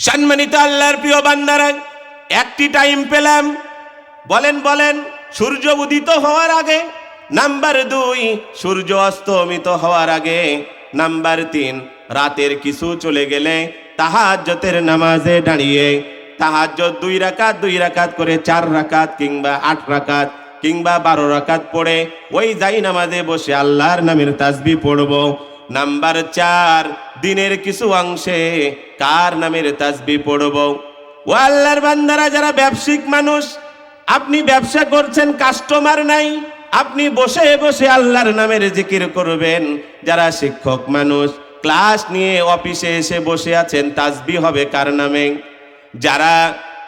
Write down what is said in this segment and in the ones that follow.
সম্মানিত আল্লাহর প্রিয় বান্দারা, একটি টাইম পেলাম। বলেন বলেন, সূর্য উদিত হওয়ার আগে, নাম্বার দুই, সূর্য অস্তমিত হওয়ার আগে, নাম্বার তিন, রাতের কিছু চলে গেলে তাহাজ্জতের নামাজে দাঁড়িয়ে তাহাজ্জত দুই রাকাত দুই রাকাত করে চার রাকাত কিংবা আট রাকাত কিংবা বারো রাকাত পড়ে, ওই যাই নামাজে বসে আল্লাহর নামের তাসবি পড়ব। নাম্বার চার, দিনের কিছু অংশে কার নামের তাজবি পড়ব? ও আল্লাহর বান্দারা, যারা ব্যবসায়িক মানুষ, আপনি ব্যবসা করছেন কাস্টমার নাই, আপনি বসে বসে আল্লাহর নামের জিকির করবেন। যারা শিক্ষক মানুষ, ক্লাস নিয়ে অফিসে এসে বসে আছেন তাজবি হবে কার নামে? যারা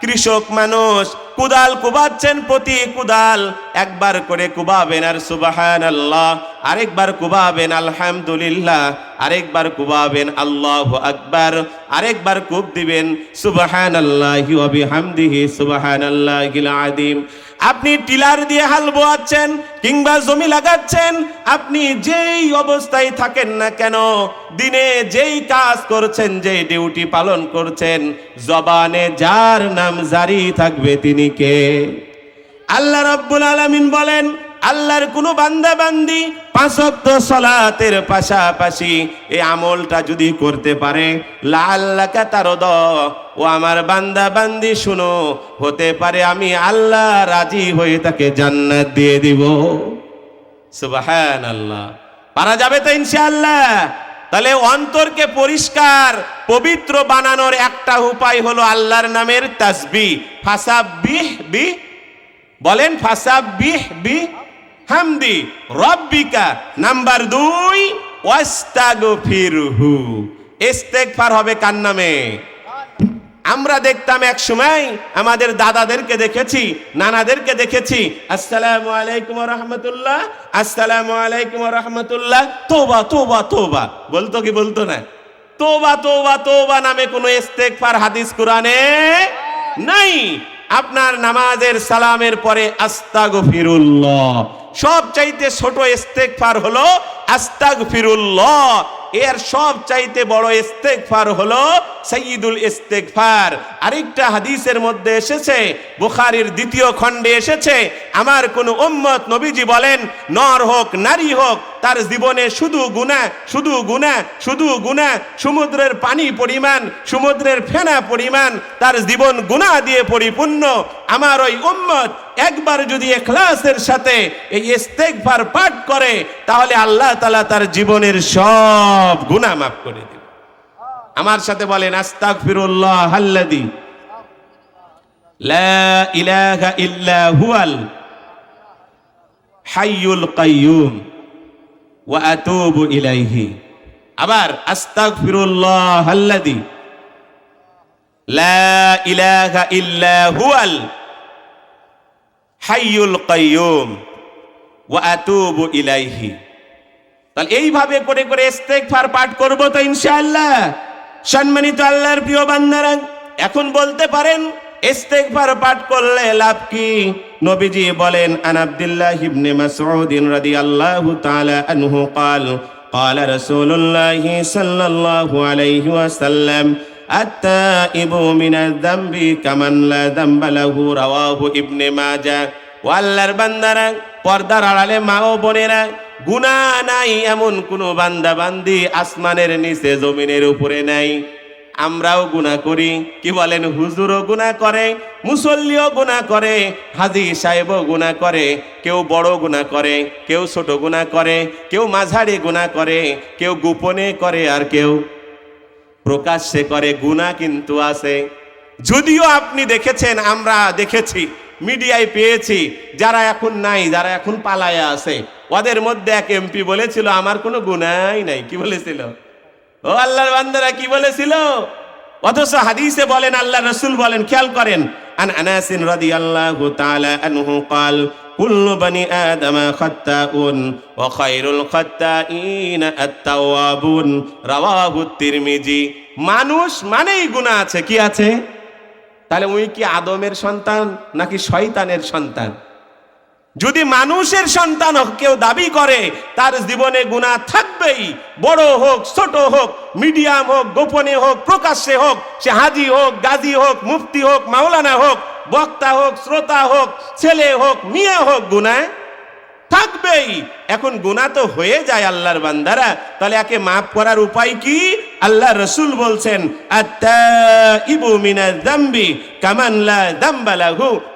কৃষক মানুষ কুদাল কুবাচ্ছেন প্রতি কুদাল। একবার করে কুবাবেন আর সুবাহান আল্লাহ আরেকবার কুবাবেন আলহামদুলিল্লাহ। আরেকবার কুবাবেন আল্লাহ আকবার। আরেকবার কুব দিবেন সুবাহান আল্লাহ হামদিহি সুবাহান আল্লাহ আদিম আপনি টিলার দিয়ে হাল বোয়াচ্ছেন কিংবা জমি লাগাচ্ছেন, আপনি যেই অবস্থায় থাকেন না কেন, দিনে যেই কাজ করছেন, যেই ডিউটি পালন করছেন, জবানে যার নাম জারি থাকবে তিনি কে? আল্লাহ রাব্বুল আলামিন বলেন আল্লাহর কোনো বান্দা বান্দি পাঁচক্ত সলাতের পাশাপাশি এই আমলটা যদি করতে পারে লাল্লাকা তার দ ও আমার বান্দা বান্দি শুনো, হতে পারে আমি আল্লাহ রাজি হয়ে তাকে জান্নাত দিয়ে দিব। আল্লাহ পারা যাবে তো ইনশাআল্লাহ। তাহলে অন্তরকে পরিষ্কার, পবিত্র বানানোর একটা উপায় হলো আল্লাহর নামের তাসবি ফাসাবিহ বি বলেন ফাসাবিহ বি হামদি, রব্বিকা, নাম্বার দুই, ওয়াস্তাগফিরহু। ইস্তেগফার হবে কার নামে? আমরা দেখতাম এক সময় আমাদের দাদাদেরকে দেখেছি, নানাদেরকে দেখেছি, আসসালামু আলাইকুম রহমতুল্লাহ, আসসালামু আলাইকুম রহমতুল্লাহ, তোবা তোবা তোবা। বলতো কি বলতো না? তোবা তোবা তোবা নামে কোনো ইস্তেগফার হাদিস কোরআনে নাই। আপনার নামাজের সালামের পরে আস্তাগফিরুল্লাহ। সব চাইতে ছোট ইস্তেগফার হলো আস্তাগফিরুল্লাহ। এর সব চাইতে বড় ইস্তেগফার হলো সাইয়্যিদুল ইস্তেগফার। আরেকটা হাদিসের মধ্যে এসেছে, বুখারীর দ্বিতীয় খণ্ডে এসেছে, আমার কোন উম্মত নবীজি বলেন, নর হোক, নারী হোক, তার জীবনে শুধু গুনাহ শুধু গুনাহ শুধু গুনাহ, সমুদ্রের পানি পরিমাণ, সমুদ্রের ফেনা পরিমাণ, তার জীবন গুনাহ দিয়ে পরিপূর্ণ। আমার ওই উম্মত একবার যদি এখলাসের সাথে এই ইস্তেগফার পাঠ করে, তাহলে আল্লাহ তালা তার জীবনের সব গুনাহ মাফ করে দেবে। আমার সাথে বলেন, আস্তাগফিরুল্লাহ আল্লাযী লা ইলাহা ইল্লা হুয়াল হাইয়ুল কাইয়ুম ওয়া আতুবু ইলাইহি। আবার, আস্তাগফিরুল্লাহ আল্লাযী লা ইলাহা ইল্লা হুয়াল হাইয়ুল কাইয়ুম ওয়া আতুবু ইলাইহি তাহলে এইভাবে করে করে ইস্তেগফার পাঠ করব তো ইনশাআল্লাহ সম্মানিত আল্লাহর প্রিয় বান্দারা এখন বলতে পারেন ইস্তেগফার পাঠ করলে লাভ কি নবীজি বলেন আন আব্দুল্লাহ ইবনে মাসউদ রাদিয়াল্লাহু তাআলা আনহু قال قال رسول الله صلى الله عليه وسلم التائب من الذنب كمن لا ذنب له رواه ابن ماجه ও আল্লাহর বান্দারা পর্দার আড়ালে মা ও বোনেরা গুনাহ নাই এমন কোনো বান্দা বান্দি আসমানের নিচে জমিনের উপরে নাই আমরাও গুণা করি কি বলেন হুজুরও গুণা করে মুসল্লিও গুণা করে হাজি সাহেবও গুণা করে কেউ বড় গুণা করে কেউ ছোট গুণা করে কেউ মাঝারি গুণা করে কেউ গোপনে করে আর কেউ প্রকাশ্যে করে গুণা কিন্তু আছে যদিও আপনি দেখেছেন আমরা দেখেছি মিডিয়ায় পেয়েছি যারা এখন নাই যারা এখন পালায়া আছে ওদের মধ্যে এক এমপি বলেছিল আমার কোনো গুনাই নাই কি বলেছিল ও আল্লাহর বান্দারা কি বলেছিল অথচ হাদিসে বলেন আল্লাহ রসুল বলেন খেয়াল করেন আন আনাসিন রাদিয়াল্লাহু তাআলা আনহু قال কুল্লু বানি আদম খাত্তাউন ওয়া খায়রুল খাত্তাইন আত-তাওয়াবুন। মানুষ মানেই গুণা আছে। কি আছে? তাহলে উনি কি আদমের সন্তান নাকি শয়তানের সন্তান? যদি মানুষের সন্তান কেউ দাবি করে, তার জীবনে গুণা থাকবেই। বড় হোক, ছোট হোক, মিডিয়াম হোক, গোপনে হোক, প্রকাশ্যে হোক, সে হাজি হোক, গাজী হোক, মুফতি হোক, মাওলানা হোক বক্তা হোক, শ্রোতা হোক, ছেলে হোক, মেয়ে হোক, গুনায় থাকবেই। এখন গুণা তো হয়ে যায় আল্লাহর বান্দারা। তাহলে একে মাফ করার উপায় কি? আল্লাহ রসুল বলছেন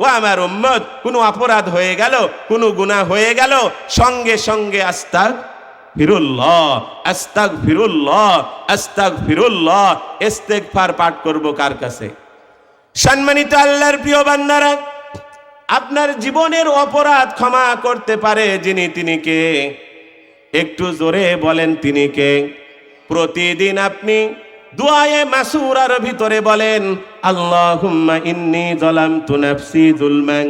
ও আমার উম্মত, কোনো অপরাধ হয়ে গেল, কোনো গুনাহ হয়ে গেল, সঙ্গে সঙ্গে আস্তাক ফিরুল্লাহ আস্তাক ফিরুল্লাহ আস্তাক ফিরুল্লাহ ইস্তেগফার পাঠ করব কার কাছে? সম্মানিত আল্লাহর প্রিয় বান্দারা, আপনার জীবনের অপরাধ ক্ষমা করতে পারে যিনি তিনি কে? একটু জোরে বলেন তিনি কে? প্রতিদিন আপনি দুআয়ে মাসুরার ভিতরে বলেন, আল্লাহুম্মা ইন্নী যালামতু নাফসি যুলমান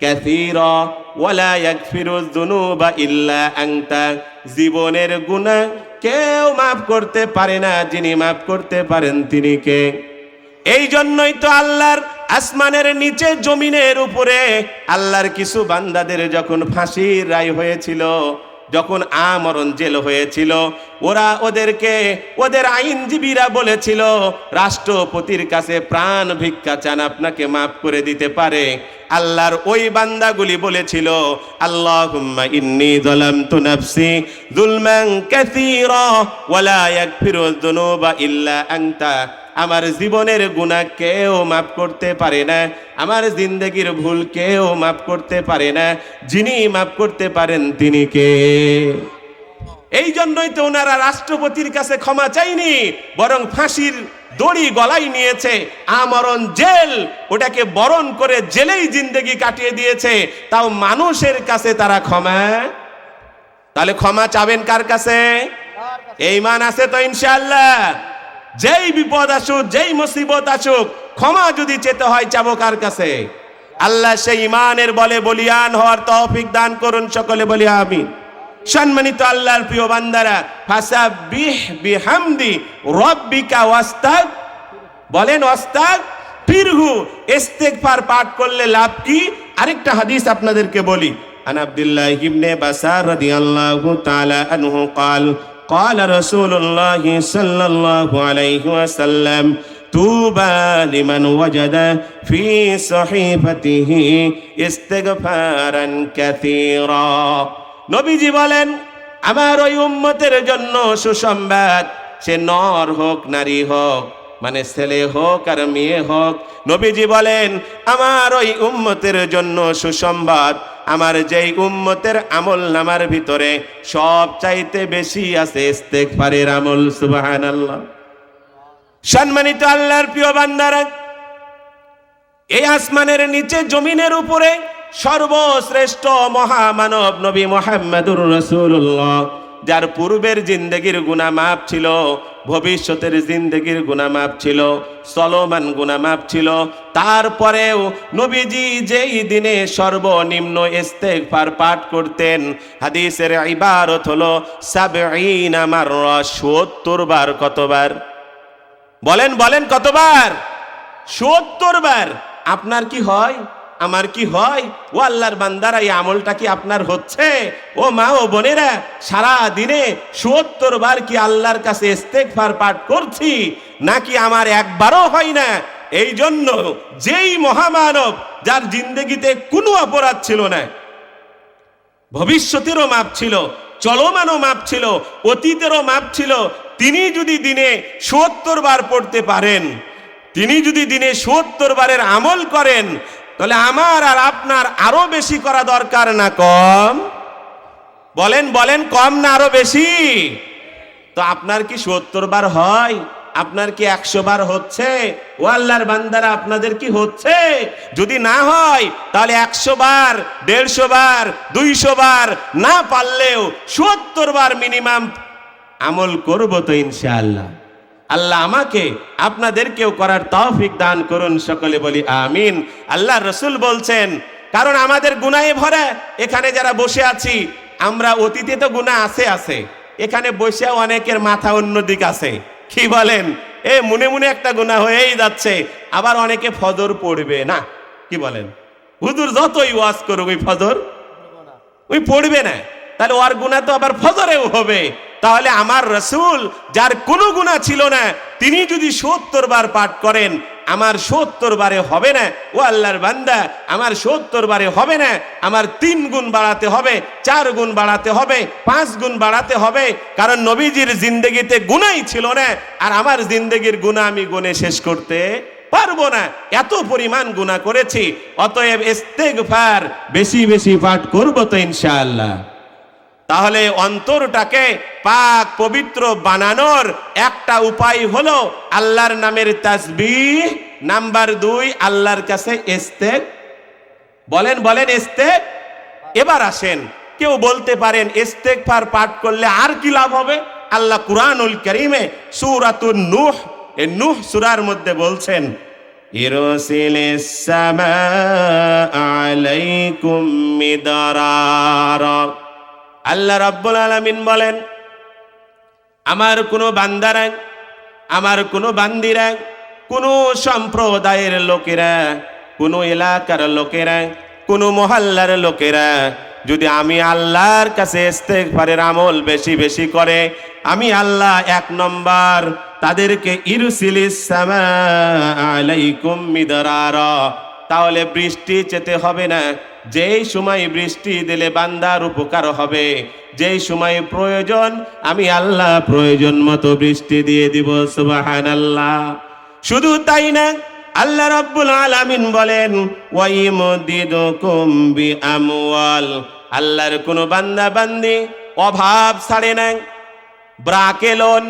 কাসীরা ওয়ালা ইয়াগফিরুয যুনুবা ইল্লা আনতা। জীবনের গুনাহ কেউ মাফ করতে পারে না যিনি মাফ করতে পারেন তিনি কে? এই জন্যই তো আল্লাহর আসমানের নিচে জমিনের উপরে আল্লাহর কিছু বান্দাদের যখন ফাঁসির রায় হয়েছিল, যখন আমরণ জেল হয়েছিল, ওরা ওদেরকে, ওদের আইনজীবীরা বলেছিল, রাষ্ট্রপতির কাছে প্রাণ ভিক্ষা চান, আপনাকে মাফ করে দিতে পারে। আল্লাহর ওই বান্দাগুলি বলেছিল ইল্লা আনতা। আমার জীবনের গুণা কেউ মাফ করতে পারে না আমার জিন্দগির ভুল কেউ মাফ করতে পারে না যিনি মাফ করতে পারেন তিনি কে? এই জন্যই তো ওনারা রাষ্ট্রপতির কাছে ক্ষমা চাইনি বরং ফাঁসির দড়ি গলায় নিয়েছে আমরণ জেল ওটাকে বরণ করে জেলেই জিন্দগি কাটিয়ে দিয়েছে তাও মানুষের কাছে তারা ক্ষমা। তাহলে ক্ষমা চাবেন কার কাছে? এই মান আছে তো ইনশাআল্লাহ। যেই বিপদ আসুক যেই মুসিবত আসুক ক্ষমা যদি চেতে হয় চাবো কার কাছে আল্লাহ সেই ইমানের বলে বলিয়ান হওয়ার তৌফিক দান করুন সকলে বলি আমিন সম্মানিত আল্লাহর প্রিয় বান্দারা ফাসাবিহ বিহামদি রব্বিকা ওয়াস্তাগ বলেন ওয়াস্তাগ ফিরহু ইস্তেগফার পাঠ করলে লাভ কি আরেকটা হাদিস আপনাদেরকে বলি আন আব্দুল্লাহ ইবনে বাসার রাদিয়াল্লাহু তাআলা আনহু قال قال رسول الله صلى الله عليه وسلم طوبى لمن وجد في صحيفته استغفارا كثيرا নবীজি বলেন আমার ওই উম্মতের জন্য সুসংবাদ সে নর হোক নারী হোক মানে ছেলে হোক আর মেয়ে হোক নবীজি বলেন আমার ওই উম্মতের জন্য সুসংবাদ আমার যেই উম্মতের আমল নামার ভিতরে সব চাইতে বেশি আছে ইস্তেগফারের আমল, সুবহানাল্লাহ। সম্মানিত আল্লাহর প্রিয় বান্দারা, এই আসমানের নিচে, জমিনের উপরে সর্বশ্রেষ্ঠ মহামানব নবী মোহাম্মদুর রসুল্লাহ যার পূর্বের জিন্দগির গুণা মাপ ছিল, ভবিষ্যতের জিন্দগির গুণা মাপ ছিল চলমান গুণা মাপ ছিল। তারপরেও নবীজি যেই দিনে সর্বনিম্ন ইস্তেগফার পাঠ করতেন, হাদিসের ইবারত হলো সাবঈনা মাররা 70 বার কতবার? বলেন বলেন কতবার? সত্তর বার। আপনার কি হয়? আমার কি হয়? ও আল্লাহর বান্দারা, এই আমলটা কি আপনার হচ্ছে? ও মা, ও বোনেরা সারা দিনে সত্তর বার কি আল্লাহর কাছে ইস্তেগফার পাঠ করছি, নাকি আমার একবারও হয় না? এই জন্য যেই মহামানব, যার জিন্দগিতে কোনো অপরাধ ছিল না, ভবিষ্যতেরও মাপ ছিল, চলমানও মাপ ছিল, অতীতেরও মাপ ছিল, তিনি যদি দিনে সত্তর বার পড়তে পারেন, তিনি যদি দিনে সত্তর বারের আমল করেন তাহলে আমার আর আপনার আরও বেশি করা দরকার না কম? বলেন বলেন, কম না আরও বেশি? তো আপনার কি সত্তর বার হয়? আপনার কি একশো বার হচ্ছে? ও আল্লাহর বান্দারা, আপনাদের কি হচ্ছে? যদি না হয়, তাহলে একশো বার, দেড়শো বার, দুইশো বার না পারলেও সত্তর বার মিনিমাম আমল করব তো ইনশাআল্লাহ। আল্লাহ আমাকে আপনাদেরকেও করার তৌফিক দান করুন, সকলে বলি আমিন। আল্লাহ রসুল বলছেন, কারণ আমাদের গুনাহে ভরা, এখানে যারা বসে আছি, আমরা অতীতে তো গুণা আছে আছে, এখানে বসে অনেকের মাথা অন্যদিক আছে। কি বলেন? এ মনে মনে একটা গুণা হয়েই যাচ্ছে, আবার অনেকে ফজর পড়বে না, কি বলেন? হুজুর যতই ওয়াজ করুক, ওই ফজর? ওই পড়বে না, তাহলে ওর গুণা তো আবার ফজরেও হবে। তাহলে আমার রসুল, যার কোনো গুণা ছিল না, তিনি যদি সত্তর বার পাঠ করেন, আমার সত্তর বারে হবে না। ও আল্লাহর বান্দা, আমার সত্তর বারে হবে না। আমার তিন গুণ বাড়াতে হবে, চার গুণ বাড়াতে হবে, পাঁচ গুণ বাড়াতে হবে। কারণ নবীজির জিন্দগিতে গুণাই ছিল না, আর আমার জিন্দগির গুণা আমি গুণে শেষ করতে পারব না। এত পরিমাণ গুণা করেছি, অতএব ইস্তেগফার, বেশি বেশি পাঠ করব তো ইনশাআল্লাহ। তাহলে অন্তরটাকে পাক পবিত্র বানানোর একটা উপায় হলো আল্লাহর নামের তাসবিহ। নাম্বার দুই, আল্লাহর কাছে ইস্তেক। বলেন বলেন, ইস্তেক। এবার আসেন, কেউ বলতে পারেন ইস্তেগফার পাঠ করলে আর কি লাভ হবে? আল্লাহ কুরআনুল কারীমে সূরাতুন নূহ এ নূহ সূরার মধ্যে বলছেন আলাইকুম মিদরারা। আল্লাহ রব্বুল আলামিন বলেন, আমার কোনো বান্দারা আমার কোনো বান্দিরা কোনো সম্প্রদায়ের লোকেরা, কোনো এলাকার লোকেরা, কোনো মহল্লার লোকেরা, যদি আমি আল্লাহর কাছে ইস্তেগফারের আমল বেশি বেশি করে, আমি আল্লাহ এক নম্বর, তাদেরকে আলাইকুম মিদরারা, তাহলে বৃষ্টি চেতে হবে না যেই সময় বৃষ্টি দিলে বান্দার উপকার হবে, যেই সময় প্রয়োজন, আমি আল্লাহ প্রয়োজন মতো বৃষ্টি দিয়ে দিব সুবাহান আল্লাহ শুধু তাই না, আল্লাহ রাব্বুল আলামিন বলেন, ওয়াইমদিদুকুম বিআমওয়াল। আল্লাহর কোনো বান্দা বান্দি অভাব ছাড়ে না। ব্রাকে লোন,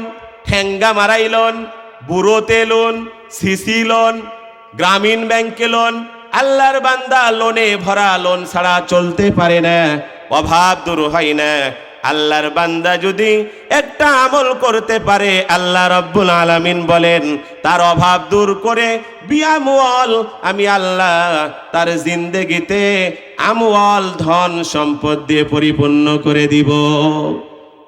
ঠেঙ্গা মারাই লোন বুড়োতে লোন, সিসি লোন, গ্রামীণ ব্যাংকে লোন আল্লাহর বান্দা লোনে ভরা লোন ছাড়া চলতে পারে না, অভাব দূর হয় না। আল্লাহর বান্দা যদি একটা আমল করতে পারে, আল্লাহ রব্বুল আলামিন বলেন, তার অভাব দূর করে বিয়ামওয়াল আমি আল্লাহ তার জিন্দেগিতে আমওয়াল ধন সম্পদ দিয়ে পরিপূর্ণ করে দিব।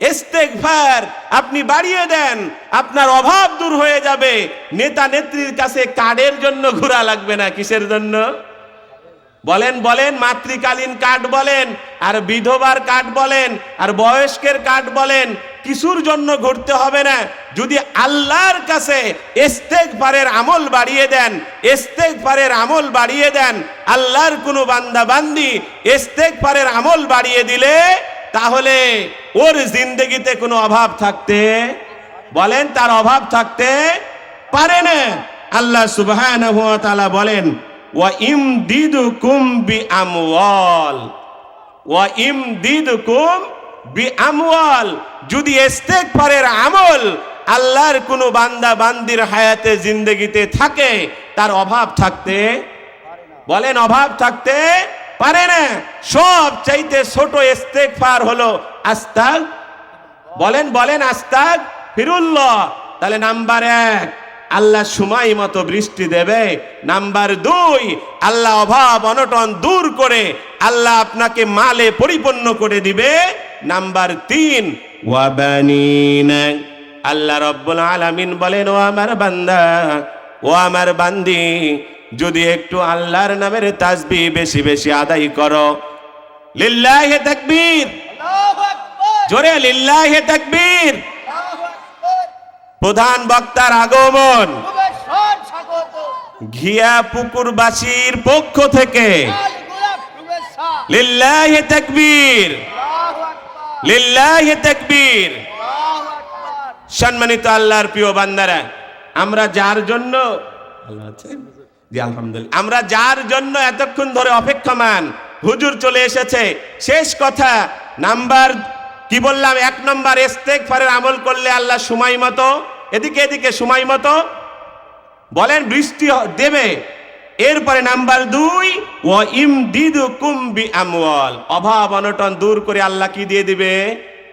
ইস্তেগফার আপনি বাড়িয়ে দেন, আপনার অভাব দূর হয়ে যাবে। নেতা নেত্রীর কাছে কার্ডের জন্য ঘোরা লাগবে না, কিসের জন্য? বলেন বলেন, মাতৃকালীন কার্ড বলেন, আর বিধবার কার্ড বলেন, আর বয়স্কের কার্ড বলেন, কিছুর জন্য ঘুরতে হবে না। যদি আল্লাহর কাছে ইস্তেগফারের আমল বাড়িয়ে দেন, ইস্তেগফারের আমল বাড়িয়ে দেন, আল্লাহর কোনো বান্দা বান্দি ইস্তেগফারের আমল বাড়িয়ে দিলে তাহলে ওর জিন্দগিতে কোনো অভাব থাকতে, বলেন তার অভাব থাকতে পারে না। আল্লাহ তাআলা বলেন, ওয়া ইমদিদুকুম বিআমওয়াল। ওয়া ইমদিদুকুম বিআমওয়াল। যদি ইস্তেগফারের আমল আল্লাহর কোনো বান্দা বান্দির হায়াতে জিন্দগিতে থাকে, তার অভাব থাকতে, বলেন অভাব থাকতে পারে না। সব চাইতে ছোট ইস্তেগফার হলো আস্তাগ। বলেন বলেন, আস্তাগ ফিরুল্লাহ। তাহলে নাম্বার এক, আল্লাহ সময় মতো বৃষ্টি দেবে। নাম্বার দুই, আল্লাহ অভাব, অনটন দূর করে আল্লাহ আপনাকে মালে পরিপূর্ণ করে দিবে। নাম্বার তিন আল্লাহ রব্বুল আলামিন বলেন, ও আমার বান্দা, ও আমার বান্দি যদি একটু আল্লাহর নামের তাসবি বেশি বেশি আদায় করো। লিল্লাহে তাকবীর। আল্লাহু আকবার। জোরে লিল্লাহে তাকবীর। প্রধান বক্তার আগমন। ঘিয়া পুকুরবাসীর পক্ষ থেকে। লাল গোলাপ শুভেচ্ছা। লিল্লাহে তাকবীর। আল্লাহু লিল্লাহে তাকবীর। সম্মানিত আল্লাহর প্রিয় বান্দারা আমরা যার জন্য আছেন? জি আলহামদুলিল্লাহ। আমরা যার জন্য এতক্ষণ ধরে অপেক্ষমান, হুজুর চলে এসেছে। শেষ কথা, নাম্বার, কি বললাম, এক নম্বর ইস্তেগফারের আমল করলে আল্লাহ সময় মতো, এদিকে এদিকে সময় মতো, বলেন বৃষ্টি দেবে। এরপরে নাম্বার দুই ও ইমদিদু কুম্বি আমওয়াল অভাব অনটন দূর করে আল্লাহ কি দিয়ে দিবে?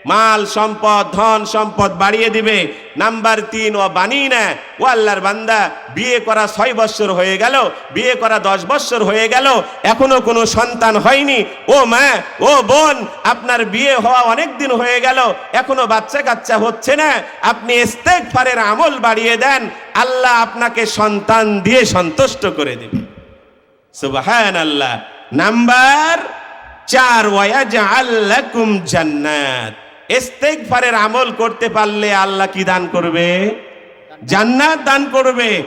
মাল, সম্পদ, ধন, সম্পদ বাড়িয়ে দিবে। নাম্বার তিন, ও বানি না, ও আল্লাহর বান্দা, বিয়ে করা ছয় বৎসর হয়ে গেল, বিয়ে করা দশ বৎসর হয়ে গেল, এখনও কোনো সন্তান হয়নি। ও মা, ও বোন, আপনার বিয়ে হওয়া অনেক দিন হয়ে গেল, এখনও বাচ্চা কাচ্চা হচ্ছে না, আপনি ইস্তেগফারের আমল বাড়িয়ে দেন, আল্লাহ আপনাকে সন্তান দিয়ে সন্তুষ্ট করে দেবে। সুবহান আল্লাহ নাম্বার চার ওয়াজাআল লাকুম জান্নাত। ইস্তেগফারের আমল করতে পারলে আল্লাহ কি দান করবে? জান্নাত দান করবে।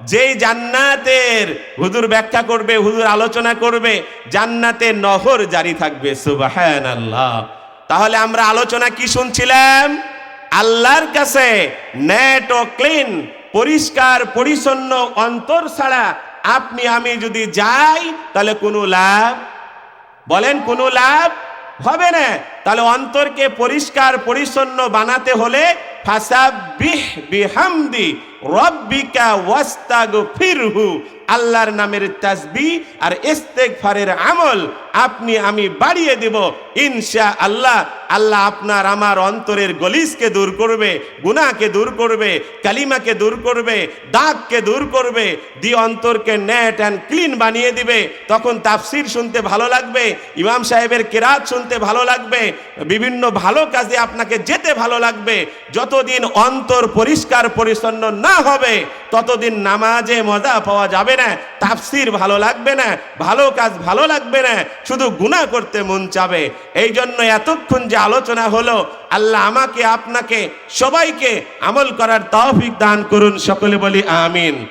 যেই জান্নাতের হুজুর ব্যাখ্যা করবে, হুজুর আলোচনা করবে, জান্নাতে নহর জারি থাকবে, সুবহানাল্লাহ। তাহলে আমরা আলোচনা কি শুনছিলাম? আল্লাহর কাছে নেট ও ক্লিন, পরিষ্কার, পরিচ্ছন্ন অন্তর ছাড়া আপনি, আমি যদি যাই, তাহলে কোনো লাভ বলেন, কোনো লাভ হবে না। তাহলে অন্তরকে পরিষ্কার, পরিচ্ছন্ন বানাতে হলে আল্লাহর নামের তাসবি আর ইস্তেগফারের আমল আপনি, আমি বাড়িয়ে দেব। ইনশা আল্লাহ আল্লাহ আপনার আমার অন্তরের গলিসকে দূর করবে, গুনাহকে দূর করবে, কালিমাকে দূর করবে, দাগকে দূর করবে, দি অন্তরকে নেট অ্যান্ড ক্লিন বানিয়ে দিবে। তখন তাফসির শুনতে ভালো লাগবে, ইমাম সাহেবের কেরাত শুনতে ভালো লাগবে, বিভিন্ন ভালো কাজে আপনাকে যেতে ভালো লাগবে। যতদিন অন্তর পরিষ্কার পরিচ্ছন্ন না হবে, ততদিন নামাজে মজা পাওয়া যাবে না, তাফসির ভালো লাগবে না, ভালো কাজ ভালো লাগবে না, শুধু গুনাহ করতে মন চাবে। এই জন্য এতক্ষণ যে আলোচনা হলো, আল্লাহ আমাকে, আপনাকে, সবাইকে আমল করার তৌফিক দান করুন, সকলে বলি আমিন।